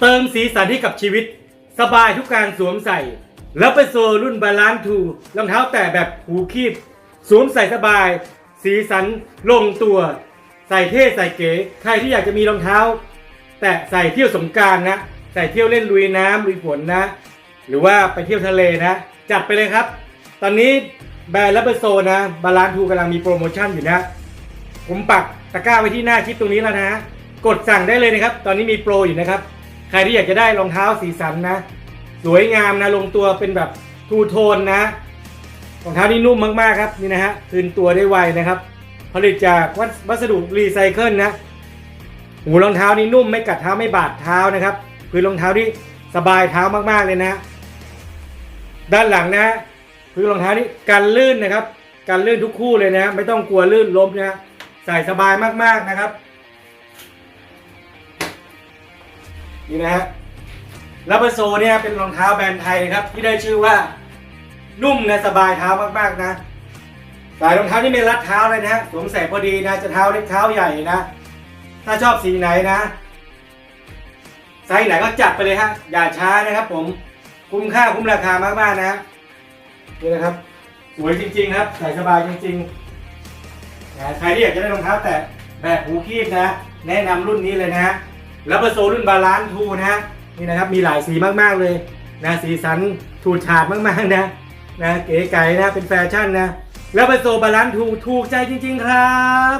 เติมสีสันให้กับชีวิต สบายทุกการสวมใส่ แล้วไปโซรุ่นบาลานซ์ทูรองเท้าแตะแบบหูคีบ สวมใส่สบาย สีสันลงตัว ใส่เท่ใส่เก๋ ใครที่อยากจะมีรองเท้า แตะใส่เที่ยวสงการนะ ใส่เที่ยวเล่นลุยน้ำลุยฝนนะ หรือว่าไปเที่ยวทะเลนะ จัดไปเลยครับ ตอนนี้แบรนด์และเบอร์โซนะบาลานซ์ทูกำลังมีโปรโมชั่นอยู่นะ ผมปักตะกร้าไว้ที่หน้าคลิปตรงนี้แล้วนะ กดสั่งได้เลยนะครับ ตอนนี้มีโปรอยู่นะครับ ใครที่อยากจะได้รองเท้าสีสันนะ สวยงามนะลงตัวเป็นแบบทูโทนนะรองเท้านี่นุ่มมากๆครับนี่นะฮะคืนตัวได้ไวนะครับ ผลิตจากวัสวัสดุรีไซเคิลนะหูรองเท้านี่นุ่มไม่กัดเท้าไม่บาดเท้านะครับคือรองเท้าที่สบายเท้ามากๆเลยนะด้านหลังนะคือรองเท้านี่กันลื่นนะครับกันลื่นทุกคู่เลยนะไม่ต้องกลัวลื่นล้มนะใส่สบายมากๆนะครับ นี่นะฮะลับเบอร์โซเนี่ยเป็นรองเท้าแบรนด์ไทยนะครับ ที่ได้ชื่อว่านุ่มนะสบายเท้ามากๆนะสายรองเท้าที่ไม่รัดเท้าเลยนะฮะสวมใส่พอดีนะจะเท้าเล็กเท้าใหญ่นะ ถ้าชอบสีไหนนะไซส์ไหนก็จัดไปเลยฮะอย่าช้านะครับผมคุ้มค่าคุ้มราคามากๆนะฮะนี่นะครับ สวยจริง ๆ ครับใส่สบายจริงๆใครที่อยากจะได้รองเท้าแตะแบบหูคีบนะ แนะนำรุ่นนี้เลยนะฮะ แล้วเบอร์โซรุ่นบาลานซ์ทูนะฮะนี่นะครับมีหลายสีมากๆเลยนะสีสันถูดฉาดมากๆนะนะเก๋ไก๋นะเป็นแฟชั่นนะแล้วเบอร์โซบาลานซ์ทูถูกใจจริง ๆ ครับ